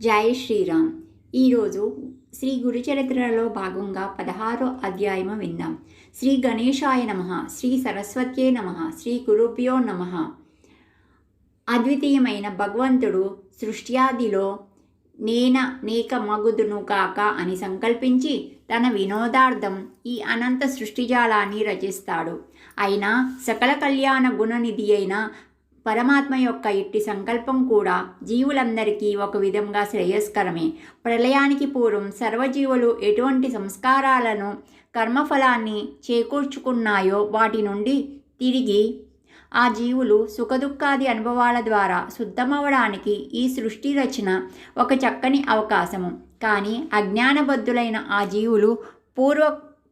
జై శ్రీరామ్. ఈరోజు శ్రీ గురుచరిత్రలో భాగంగా పదహారో అధ్యాయము విందాం శ్రీ గణేశాయ నమ శ్రీ సరస్వత్యే నమ శ్రీ గురుభ్యో నమ. అద్వితీయమైన భగవంతుడు సృష్ట్యాదిలో నేన నేక మగుదును కాక అని సంకల్పించి తన వినోదార్థం ఈ అనంత సృష్టిజాలాన్ని రచిస్తాడు. అయినా సకల కళ్యాణ గుణనిధి అయిన పరమాత్మ యొక్క ఇట్టి సంకల్పం కూడా జీవులందరికీ ఒక విధంగా శ్రేయస్కరమే. ప్రళయానికి పూర్వం సర్వజీవులు ఎటువంటి సంస్కారాలను కర్మఫలాన్ని చేకూర్చుకున్నాయో వాటి నుండి తిరిగి ఆ జీవులు సుఖదుఖాది అనుభవాల ద్వారా శుద్ధమవడానికి ఈ సృష్టి రచన ఒక చక్కని అవకాశము. కానీ అజ్ఞానబద్ధులైన ఆ జీవులు పూర్వ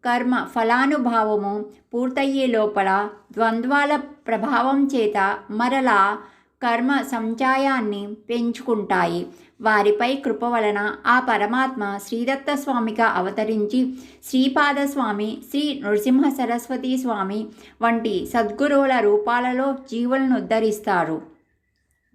కర్మ ఫలానుభావము పూర్తయ్యే లోపల ద్వంద్వాల ప్రభావం చేత మరలా కర్మ సంచాయాన్ని పెంచుకుంటాయి. వారిపై కృప వలన ఆ పరమాత్మ శ్రీదత్త స్వామిగా అవతరించి శ్రీపాదస్వామి శ్రీ నృసింహ సరస్వతి స్వామి వంటి సద్గురువుల రూపాలలో జీవులను ఉద్ధరిస్తారు.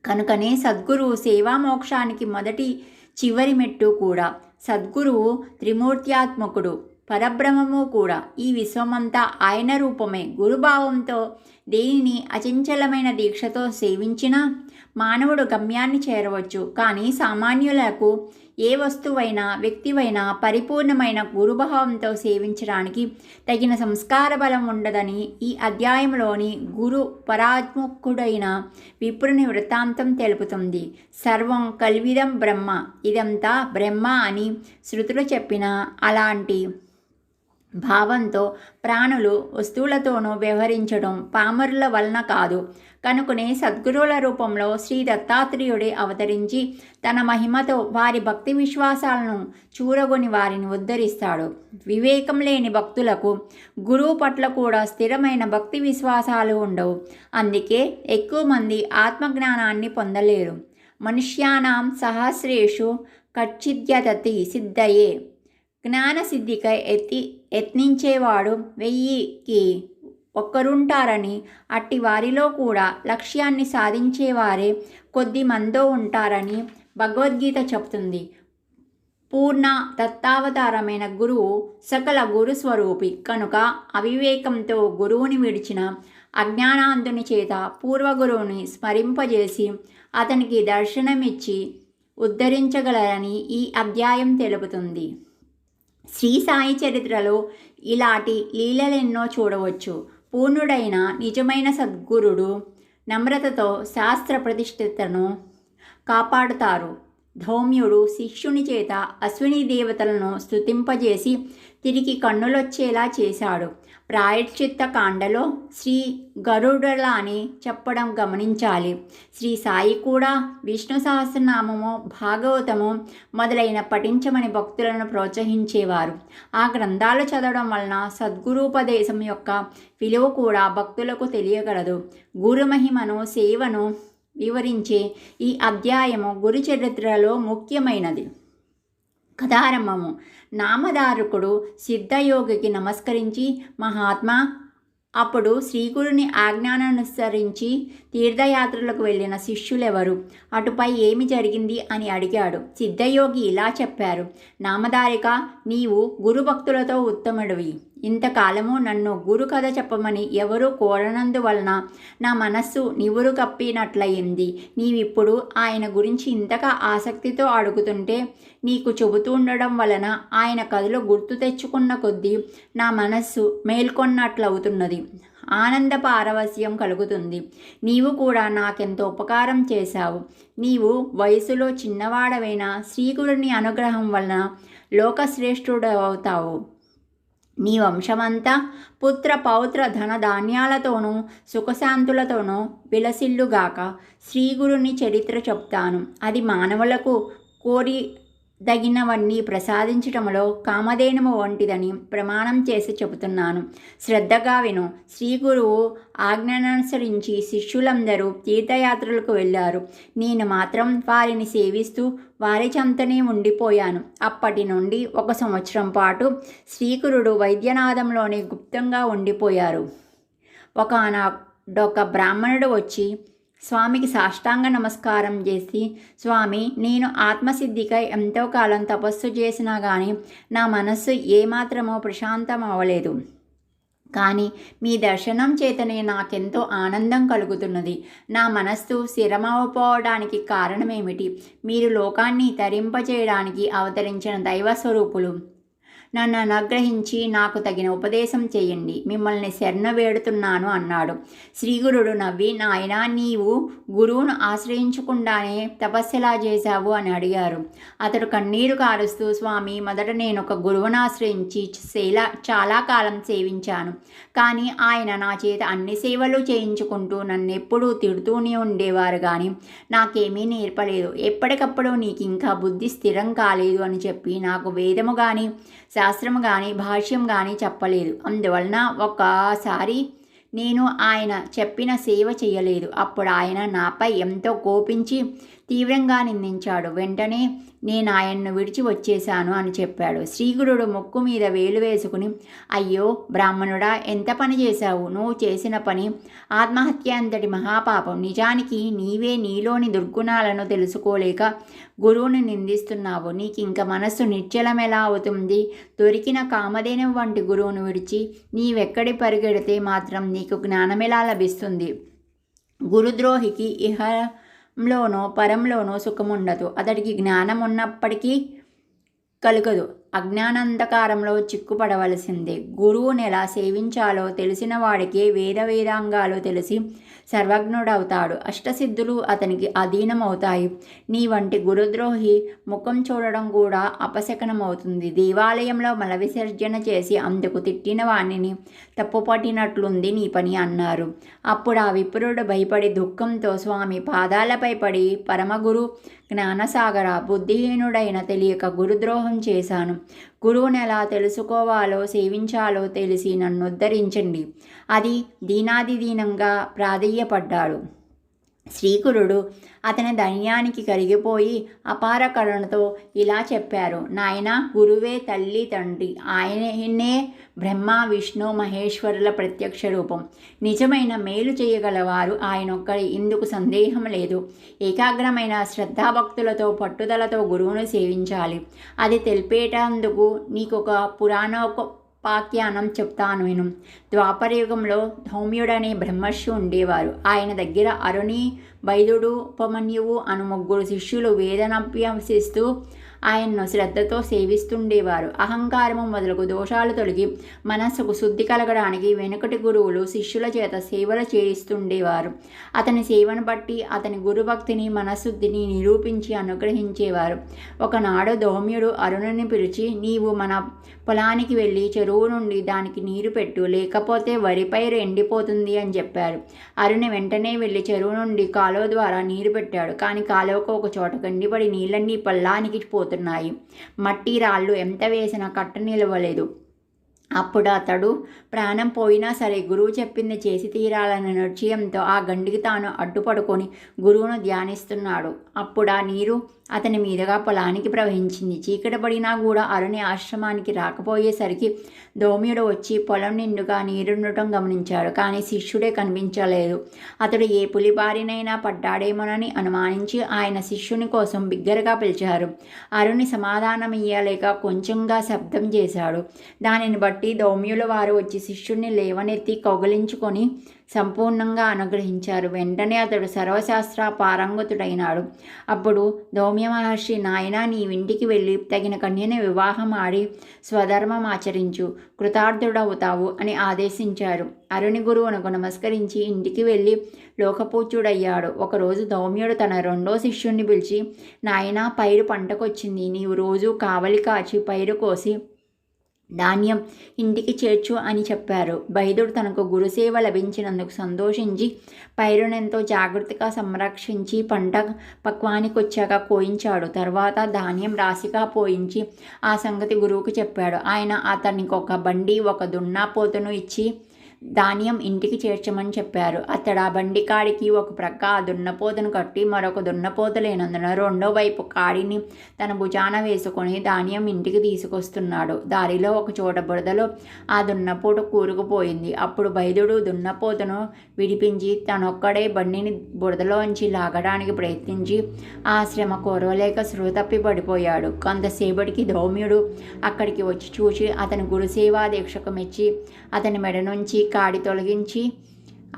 కనుకనే సద్గురువు సేవామోక్షానికి మొదటి చివరి మెట్టు కూడా. సద్గురువు త్రిమూర్త్యాత్మకుడు. పరబ్రహ్మము కూడా ఈ విశ్వమంతా ఆయన రూపమే. గురుభావంతో దేనిని అచంచలమైన దీక్షతో సేవించినా మానవుడు గమ్యాన్ని చేరవచ్చు. కానీ సామాన్యులకు ఏ వస్తువైనా వ్యక్తివైనా పరిపూర్ణమైన గురుభావంతో సేవించడానికి తగిన సంస్కార బలం ఉండదని ఈ అధ్యాయంలోని గురు పరాత్ముఖుడైన విప్రుని వృత్తాంతం తెలుపుతుంది. సర్వం కల్విదం బ్రహ్మ. ఇదంతా బ్రహ్మ అని శృతులు చెప్పిన అలాంటి భావంతో ప్రాణులు వస్తువులతోనూ వ్యవహరించడం పామరుల వలన కాదు. కనుకనే సద్గురువుల రూపంలో శ్రీ దత్తాత్రేయుడే అవతరించి తన మహిమతో వారి భక్తి విశ్వాసాలను చూరగొని వారిని ఉద్ధరిస్తాడు. వివేకం లేని భక్తులకు గురువు పట్ల కూడా స్థిరమైన భక్తి విశ్వాసాలు ఉండవు. అందుకే ఎక్కువ మంది ఆత్మజ్ఞానాన్ని పొందలేరు. మనుష్యానాం సహస్రేషు కచ్చిద్యతతి సిద్ధయే. జ్ఞానసిద్ధికై ఎత్తి యత్నించేవాడు వెయ్యికి ఒక్కరుంటారని అట్టి వారిలో కూడా లక్ష్యాన్ని సాధించేవారే కొద్ది మందో ఉంటారని భగవద్గీత చెప్తుంది. పూర్ణ దత్తావతారమైన గురువు సకల గురు స్వరూపి. కనుక అవివేకంతో గురువుని విడిచిన అజ్ఞానాంధుని చేత పూర్వగురువుని స్మరింపజేసి అతనికి దర్శనమిచ్చి ఉద్ధరించగలరని ఈ అధ్యాయం తెలుపుతుంది. శ్రీ సాయి చరిత్రలో ఇలాంటి లీలలెన్నో చూడవచ్చు. పూర్ణుడైన నిజమైన సద్గురుడు నమ్రతతో శాస్త్ర ప్రతిష్ఠితను కాపాడుతారు. ధౌమ్యుడు శిష్యుని చేత అశ్విని దేవతలను స్తుతింపజేసి తిరిగి కన్నులొచ్చేలా చేశాడు. ప్రాయశ్చిత్త కాండలో శ్రీ గరుడలా అని చెప్పడం గమనించాలి. శ్రీ సాయి కూడా విష్ణు సహస్రనామము భాగవతము మొదలైన పఠించమని భక్తులను ప్రోత్సహించేవారు. ఆ గ్రంథాలు చదవడం వలన సద్గురూపదేశం యొక్క విలువ కూడా భక్తులకు తెలియగలదు. గురుమహిమను సేవను వివరించే ఈ అధ్యాయము గురు చరిత్రలో ముఖ్యమైనది. కథారంభము నామధారకుడు సిద్ధయోగికి నమస్కరించి మహాత్మా అప్పుడు శ్రీగురుని ఆజ్ఞానానుసరించి తీర్థయాత్రలకు వెళ్ళిన శిష్యులెవరు? అటుపై ఏమి జరిగింది? అని అడిగాడు. సిద్ధయోగి ఇలా చెప్పారు నామధారిక నీవు గురుభక్తులతో ఉత్తముడివి. ఇంతకాలము నన్ను గురు కథ చెప్పమని ఎవరూ కోరనందువలన నా మనస్సు నివురు కప్పినట్లయింది. నీవిప్పుడు ఆయన గురించి ఇంతగా ఆసక్తితో అడుగుతుంటే నీకు చెబుతుండడం వలన ఆయన కథలో గుర్తు తెచ్చుకున్న కొద్దీ నా మనస్సు మేల్కొన్నట్లవుతున్నది. ఆనంద పారవస్యం కలుగుతుంది. నీవు కూడా నాకెంతో ఉపకారం చేశావు. నీవు వయసులో చిన్నవాడవైన శ్రీగురుని అనుగ్రహం వలన లోకశ్రేష్ఠుడవుతావు. నీ వంశమంతా పుత్ర పౌత్ర ధన ధాన్యాలతోనూ సుఖశాంతులతోనూ విలసిల్లుగాక. శ్రీగురుని చరిత్ర చెప్తాను. అది మానవులకు కోరి దగినవన్నీ ప్రసాదించటంలో కామధేనుము వంటిదని ప్రమాణం చేసి చెబుతున్నాను. శ్రద్ధగా విను. శ్రీ గురువు ఆజ్ఞానుసరించి శిష్యులందరూ తీర్థయాత్రలకు వెళ్ళారు. నేను మాత్రం వారిని సేవిస్తూ వారి చెంతనే ఉండిపోయాను. అప్పటి నుండి ఒక సంవత్సరం పాటు శ్రీకురుడు వైద్యనాథంలోనే గుప్తంగా ఉండిపోయారు. ఒకనొక బ్రాహ్మణుడు వచ్చి స్వామికి సాష్టాంగ నమస్కారం చేసి స్వామి నేను ఆత్మసిద్ధికై ఎంతో కాలం తపస్సు చేసినా కానీ నా మనస్సు ఏమాత్రమో ప్రశాంతం అవ్వలేదు కానీ మీ దర్శనం చేతనే నాకెంతో ఆనందం కలుగుతున్నది. నా మనస్సు స్థిరమవపోవడానికి కారణమేమిటి? మీరు లోకాన్ని తరింపచేయడానికి అవతరించిన దైవ స్వరూపులు నన్ను అనుగ్రహించి నాకు తగిన ఉపదేశం చేయండి. మిమ్మల్ని శరణ వేడుతున్నాను అన్నాడు. శ్రీగురుడు నవ్వి నాయన నీవు గురువును ఆశ్రయించకుండానే తపస్సులా చేశావు? అని అడిగారు. అతడు కన్నీరు కారుస్తూ స్వామి మొదట నేను ఒక గురువును ఆశ్రయించి సేలా చాలా కాలం సేవించాను. కానీ ఆయన నా చేత అన్ని సేవలు చేయించుకుంటూ నన్ను ఎప్పుడూ తిడుతూనే ఉండేవారు కానీ నాకేమీ నేర్పలేదు. ఎప్పటికప్పుడు నీకు ఇంకా బుద్ధి స్థిరం కాలేదు అని చెప్పి నాకు వేదము కానీ శాస్త్రం కానీ భాష్యం కానీ చెప్పలేదు. అందువలన ఒకసారి నేను ఆయన చెప్పిన సేవ చేయలేదు. అప్పుడు ఆయన నాపై ఎంతో కోపించి తీవ్రంగా నిందించాడు. వెంటనే నేను ఆయన్ను విడిచి వచ్చేశాను అని చెప్పాడు. శ్రీగురుడు ముక్కు మీద వేలు వేసుకుని అయ్యో బ్రాహ్మణుడా ఎంత పని చేశావు? నువ్వు చేసిన పని ఆత్మహత్య అంతటి మహాపాపం. నిజానికి నీవే నీలోని దుర్గుణాలను తెలుసుకోలేక గురువుని నిందిస్తున్నావు. నీకు ఇంక మనస్సు నిశ్చలం ఎలా అవుతుంది? దొరికిన కామధేనం వంటి గురువును విడిచి నీవెక్కడి పరిగెడితే మాత్రం నీకు జ్ఞానమెలా లభిస్తుంది? గురుద్రోహికి ఇహ లోనో పరంలోనో సుఖముండదు. అతడికి జ్ఞానం ఉన్నప్పటికీ కలుగదు. అజ్ఞానంధకారంలో చిక్కుపడవలసిందే. గురువుని ఎలా సేవించాలో తెలిసిన వాడికి వేద వేదాంగాలు తెలిసి సర్వజ్ఞుడవుతాడు. అష్టసిద్ధులు అతనికి అధీనమవుతాయి. నీ వంటి గురుద్రోహి ముఖం చూడడం కూడా అపశకనమవుతుంది. దేవాలయంలో మల విసర్జన చేసి అందుకు తిట్టిన వాణిని తప్పుపట్టినట్లుంది నీ పని అన్నారు. అప్పుడు ఆ విప్రుడు భయపడి దుఃఖంతో స్వామి పాదాలపై పడి పరమగురు జ్ఞానసాగర బుద్ధిహీనుడైన తెలియక గురుద్రోహం చేశాను. గురువుని ఎలా తెలుసుకోవాలో సేవించాలో తెలిసి నన్ను ఉద్ధరించండి. అది దీనాది దీనంగా ప్రాధేయపడ్డాడు. శ్రీకురుడు అతని ధన్యానికి కరిగిపోయి అపార కరుణతో ఇలా చెప్పారు నాయన గురువే తల్లి తండ్రి ఆయనే బ్రహ్మ విష్ణు మహేశ్వరుల ప్రత్యక్ష రూపం. నిజమైన మేలు చేయగలవారు ఆయనొక్కడి ఇందుకు సందేహం లేదు. ఏకాగ్రమైన శ్రద్ధాభక్తులతో పట్టుదలతో గురువును సేవించాలి. అది తెలిపేటందుకు నీకు ఒక పురాణోక పాఖ్యానం చెప్తాను విను. ద్వాపరయుగంలో ధౌమ్యుడనే బ్రహ్మర్షి ఉండేవారు. ఆయన దగ్గర అరుణి వైదుడు ఉపమన్యువు అను ముగ్గురు శిష్యులు వేదనభ్యసిస్తూ ఆయన్ను శ్రద్ధతో సేవిస్తుండేవారు. అహంకారము మొదలగు దోషాలు తొలగి మనస్సుకు శుద్ధి కలగడానికి వెనుకటి గురువులు శిష్యుల చేత సేవలు చేయిస్తుండేవారు. అతని సేవను బట్టి అతని గురుభక్తిని మనశుద్ధిని నిరూపించి అనుగ్రహించేవారు. ఒకనాడు దౌమ్యుడు అరుణుని పిలిచి నీవు మన పొలానికి వెళ్ళి చెరువు నుండి దానికి నీరు పెట్టు లేకపోతే వరి పైరు ఎండిపోతుంది అని చెప్పారు అరుణి వెంటనే వెళ్ళి చెరువు నుండి కాలువ ద్వారా నీరు పెట్టాడు. కానీ కాలువకు ఒక చోట గండిపడి నీళ్ళన్నీ పొలానికి పోతున్నాయి. మట్టి రాళ్ళు ఎంత వేసినా కట్ట నిలవలేదు. అప్పుడు అతడు ప్రాణం పోయినా సరే గురువు చెప్పింది చేసి తీరాలన్న నిశ్చయంతో ఆ గండికి తాను అడ్డుపడుకొని గురువును ధ్యానిస్తున్నాడు. అప్పుడు ఆ నీరు అతని మీదుగా పొలానికి ప్రవహించింది. చీకటి పడినా కూడా అరుణి ఆశ్రమానికి రాకపోయేసరికి దోమ్యుడు వచ్చి పొలం నిండుగా నీరుండటం గమనించాడు కానీ శిష్యుడే కనిపించలేదు. అతడు ఏ పులిబారినైనా పడ్డాడేమోనని అనుమానించి ఆయన శిష్యుని కోసం బిగ్గరగా పిలిచారు. అరుణి సమాధానం ఇయ్యలేక కొంచెంగా శబ్దం చేశాడు. దానిని బట్టి దౌమ్యుల వారు వచ్చి శిష్యుణ్ణి లేవనెత్తి కౌగలించుకొని సంపూర్ణంగా అనుగ్రహించారు. వెంటనే అతడు సర్వశాస్త్ర పారంగతుడైనాడు. అప్పుడు దౌమ్య మహర్షి నాయన నీ ఇంటికి వెళ్ళి తగిన కన్యని వివాహం ఆడి స్వధర్మం ఆచరించు. కృతార్థుడవుతావు అని ఆదేశించారు. అరుణి గురువునకు నమస్కరించి ఇంటికి వెళ్ళి లోకపూజ్యుడయ్యాడు. ఒకరోజు దౌమ్యుడు తన రెండో శిష్యుణ్ణి పిలిచి నాయన పైరు పంటకొచ్చింది. నీవు రోజు కావలి కాచి పైరు కోసి ధాన్యం ఇంటికి చేర్చు అని చెప్పారు. బైదుడు తనకు గురుసేవ లభించినందుకు సంతోషించి పైరునెంతో జాగ్రత్తగా సంరక్షించి పంట పక్వానికి వచ్చాక కోయించాడు. తర్వాత ధాన్యం రాశిగా పోయించి ఆ సంగతి గురువుకు చెప్పాడు. ఆయన అతనికి ఒక బండి ఒక దున్నాపోతును ఇచ్చి ధాన్యం ఇంటికి చేర్చమని చెప్పారు. అతడు ఆ బండి కాడికి ఒక ప్రక్క ఆ దున్నపోతను కట్టి మరొక దున్నపోత లేనందున రెండో వైపు కాడిని తన భుజాన వేసుకొని ధాన్యం ఇంటికి తీసుకొస్తున్నాడు. దారిలో ఒక చోట బురదలో ఆ దున్నపోట కూరుకుపోయింది. అప్పుడు బైదుడు దున్నపోతను విడిపించి తనొక్కడే బండిని బురదలోంచి లాగడానికి ప్రయత్నించి ఆ శ్రమ కోరవలేక సృహ తప్పి పడిపోయాడు. కొంతసేపటికి ధౌమ్యుడు అక్కడికి వచ్చి చూసి అతని గురుసేవా దీక్షకు మెచ్చి అతని మెడ నుంచి కాడి తొలగించి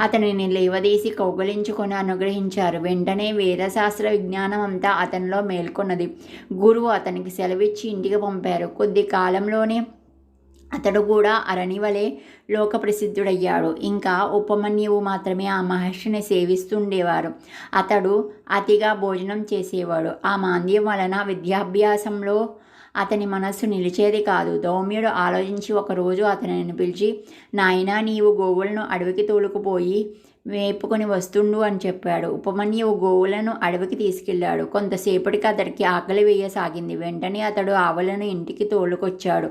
అతనిని లేవదీసి కౌగలించుకొని అనుగ్రహించారు. వెంటనే వేదశాస్త్ర విజ్ఞానం అంతా అతనిలో మేల్కొన్నది. గురువు అతనికి సెలవిచ్చి ఇంటికి పంపారు. కొద్ది కాలంలోనే అతడు కూడా అరణివలే లోక ప్రసిద్ధుడయ్యాడు ఇంకా ఉపమన్యువు మాత్రమే ఆ మహర్షిని సేవిస్తుండేవారు. అతడు అతిగా భోజనం చేసేవాడు. ఆ మాంద్యం వలన విద్యాభ్యాసంలో అతని మనస్సు నిలిచేది కాదు. దౌమ్యుడు ఆలోచించి ఒకరోజు అతనిని పిలిచి నాయనా నీవు గోవులను అడవికి తోలుకుపోయి వేపుకొని వస్తుండు అని చెప్పాడు. ఉపమన్యువు గోవులను అడవికి తీసుకెళ్ళాడు కొంతసేపటికి అతడికి ఆకలి వేయసాగింది. వెంటనే అతడు ఆవులను ఇంటికి తోలుకొచ్చాడు.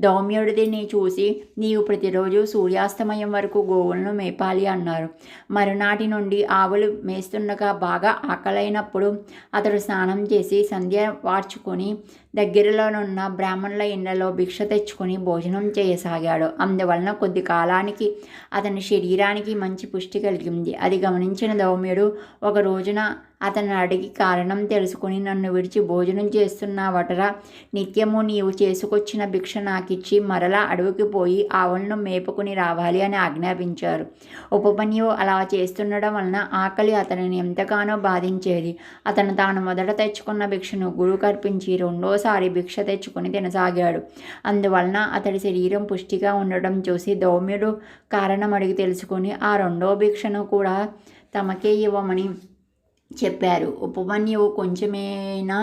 దౌమ్యుడిని చూసి నీవు ప్రతిరోజు సూర్యాస్తమయం వరకు గోవులను మేపాలి అన్నారు. మరునాటి నుండి ఆవులు మేస్తుండగా బాగా ఆకలైనప్పుడు అతడు స్నానం చేసి సంధ్య వార్చుకొని దగ్గరలోనున్న బ్రాహ్మణుల ఇళ్ళలో భిక్ష తెచ్చుకొని భోజనం చేయసాగాడు. అందువలన కొద్ది కాలానికి అతని శరీరానికి మంచి పుష్టి కలిగింది. అది గమనించిన దౌమ్యుడు ఒక రోజున అతను అడిగి కారణం తెలుసుకుని నన్ను విడిచి భోజనం చేస్తున్నావటరా? నిత్యము నీవు చేసుకొచ్చిన భిక్ష నాకిచ్చి మరలా అడవికి పోయి ఆవులను మేపుకుని రావాలి అని ఆజ్ఞాపించారు. ఉపపన్యువు అలా చేస్తుండడం వలన ఆకలి అతనిని ఎంతగానో బాధించేది. అతను తాను మొదట తెచ్చుకున్న భిక్షను గురువు కర్పించి రెండోసారి భిక్ష తెచ్చుకుని తినసాగాడు. అందువలన అతడి శరీరం పుష్టిగా ఉండడం చూసి దౌమ్యుడు కారణం అడిగి తెలుసుకుని ఆ రెండో భిక్షను కూడా తమకే ఇవ్వమని చెప్పారు. ఉపమన్యువు కొంచెమేనా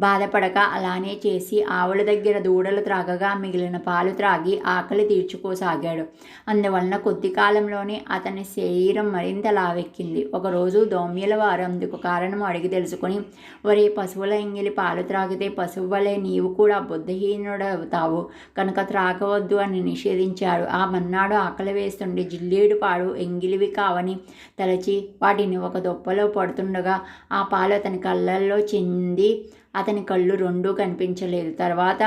బాధపడక అలానే చేసి ఆవుల దగ్గర దూడలు త్రాగగా మిగిలిన పాలు త్రాగి ఆకలి తీర్చుకోసాగాడు. అందువలన కొద్ది కాలంలోనే అతని శరీరం మరింత లావెక్కింది. ఒకరోజు దౌమ్యుల వారు అందుకు కారణం అడిగి తెలుసుకుని ఒరే పశువుల ఎంగిలి పాలు త్రాగితే పశువు వలె నీవు కూడా బుద్ధహీనుడవుతావు. కనుక త్రాగవద్దు అని నిషేధించారు ఆ మన్నాడు ఆకలి వేస్తుండే జిల్లేడు పాడు ఎంగిలివి కావని తలచి వాటిని ఒక దొప్పలో పడుతుండగా ఆ పాలు అతని కళ్ళల్లో చింది. అతని కళ్ళు రెండూ కనిపించలేదు. తర్వాత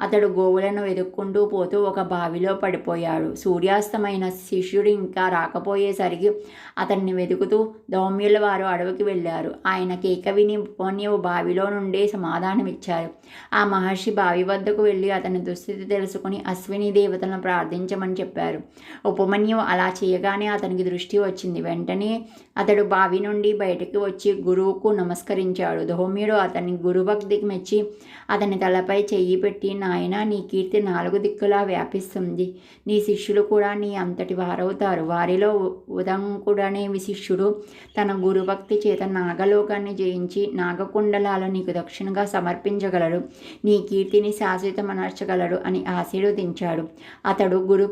అతడు గోవులను వెతుక్కుంటూ పోతూ ఒక బావిలో పడిపోయాడు. సూర్యాస్తమైన శిష్యుడు ఇంకా రాకపోయేసరికి అతన్ని వెతుకుతూ దౌమ్యుల వారు అడవికి వెళ్ళారు. ఆయన కేక విని ఉపన్యవు బావిలో నుండే సమాధానమిచ్చారు. ఆ మహర్షి బావి వద్దకు వెళ్ళి అతని దుస్థితి తెలుసుకుని అశ్విని దేవతలను ప్రార్థించమని చెప్పారు. ఉపమన్యువు అలా చేయగానే అతనికి దృష్టి వచ్చింది. వెంటనే అతడు బావి నుండి బయటకు వచ్చి గురువుకు నమస్కరించాడు. ధౌమ్యుడు అతని గురుభక్తికి మెచ్చి అతని తలపై చెయ్యి పెట్టి నాయన నీ కీర్తి నాలుగు దిక్కులా వ్యాపిస్తుంది. నీ శిష్యులు కూడా నీ అంతటి వారవుతారు. వారిలో ఉదంకుడనే శిష్యుడు తన గురుభక్తి చేత నాగలోకాన్ని జయించి నాగకుండలాలు నీకు దక్షిణగా సమర్పించగలడు. నీ కీర్తిని శాశ్వతమనర్చగలడు అని ఆశీర్వదించాడు. అతడు గురు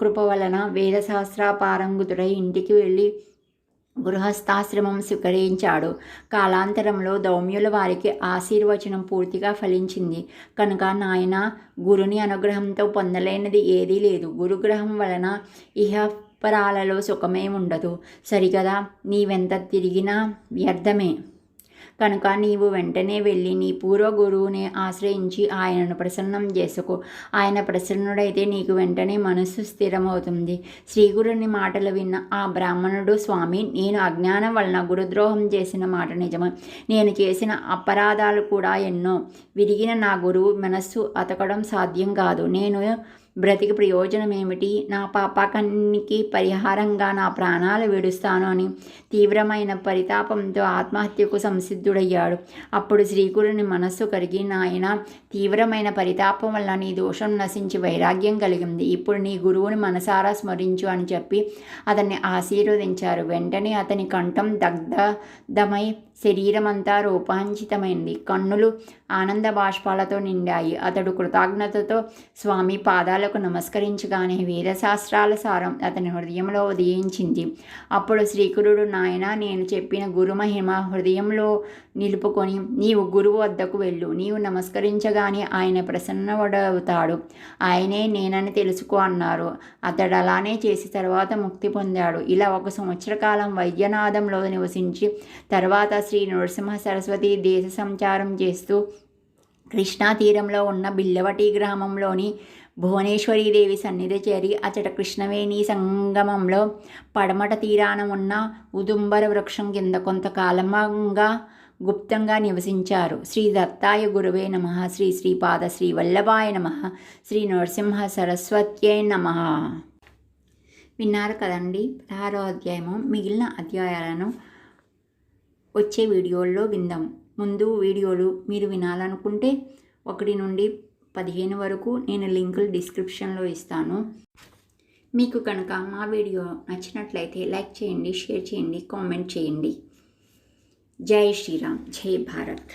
కృప వలన వేదశాస్త్రపారంగుతుడై ఇంటికి వెళ్ళి గృహస్థాశ్రమం స్వీకరించాడు. కాలాంతరంలో దౌమ్యుల వారికి ఆశీర్వచనం పూర్తిగా ఫలించింది. కనుక నాయన గురుని అనుగ్రహంతో పొందలేనిది ఏదీ లేదు. గురుగ్రహం వలన ఇహ పరాలలో సుఖమే ఉండదు. సరిగదా? నీవెంత తిరిగినా వ్యర్థమే. కనుక నీవు వెంటనే వెళ్ళి నీ పూర్వ గురువుని ఆశ్రయించి ఆయనను ప్రసన్నం చేసుకో. ఆయన ప్రసన్నుడైతే నీకు వెంటనే మనస్సు స్థిరమవుతుంది. శ్రీగురుని మాటలు విన్న ఆ బ్రాహ్మణుడు స్వామి నేను అజ్ఞానం వలన గురుద్రోహం చేసిన మాట నిజమే. నేను చేసిన అపరాధాలు కూడా ఎన్నో. విరిగిన నా గురువు మనస్సు అతకడం సాధ్యం కాదు. నేను బ్రతికి ప్రయోజనం ఏమిటి నా పాపాకానికి పరిహారంగా నా ప్రాణాలు విడుస్తాను అని తీవ్రమైన పరితాపంతో ఆత్మహత్యకు సంసిద్ధుడయ్యాడు. అప్పుడు శ్రీకురుని మనస్సు కరిగి నాయన తీవ్రమైన పరితాపం వల్ల నీ దోషం నశించి వైరాగ్యం కలిగింది. ఇప్పుడు నీ గురువుని మనసారా స్మరించు అని చెప్పి అతన్ని ఆశీర్వదించారు. వెంటనే అతని కంఠం దగ్ధమై శరీరమంతా రూపాంచితమైంది. కన్నులు ఆనంద బాష్పాలతో నిండాయి. అతడు కృతజ్ఞతతో స్వామి పాదాలకు నమస్కరించగానే వేదశాస్త్రాల సారం అతని హృదయంలో ఉదయించింది. అప్పుడు శ్రీకురుడు నాయన నేను చెప్పిన గురుమహిమ హృదయంలో నిలుపుకొని నీవు గురువు వద్దకు వెళ్ళు. నీవు నమస్కరించగానే ఆయన ప్రసన్నవడవుతాడు. ఆయనే నేనని తెలుసుకో అన్నారు. అతడు అలానే చేసి తర్వాత ముక్తి పొందాడు. ఇలా ఒక సంవత్సర కాలం వైద్యనాథంలో నివసించి తర్వాత శ్రీ నరసింహ సరస్వతి దేశ సంచారం చేస్తూ కృష్ణా తీరంలో ఉన్న బిల్లవటి గ్రామంలోని భువనేశ్వరీదేవి సన్నిధి చేరి అచట కృష్ణవేణి సంగమంలో పడమట తీరాన ఉన్న ఉదుంబర వృక్షం కింద కొంతకాలంగా గుప్తంగా నివసించారు. శ్రీ దత్తాయ గురువే నమ. శ్రీ శ్రీపాద శ్రీ వల్లభాయ నమ. శ్రీ నరసింహ సరస్వత్యే నమ. విన్నారు కదండి పదహారో అధ్యాయము మిగిలిన అధ్యాయాలను వచ్చే వీడియోల్లో విందాం. ముందు వీడియోలు మీరు వినాలనుకుంటే ఒకటి నుండి పదిహేను వరకు నేను లింకులు డిస్క్రిప్షన్లో ఇస్తాను. మీకు కనుక మా వీడియో నచ్చినట్లయితే లైక్ చేయండి షేర్ చేయండి కామెంట్ చేయండి. జై శ్రీరామ్ జై భారత్.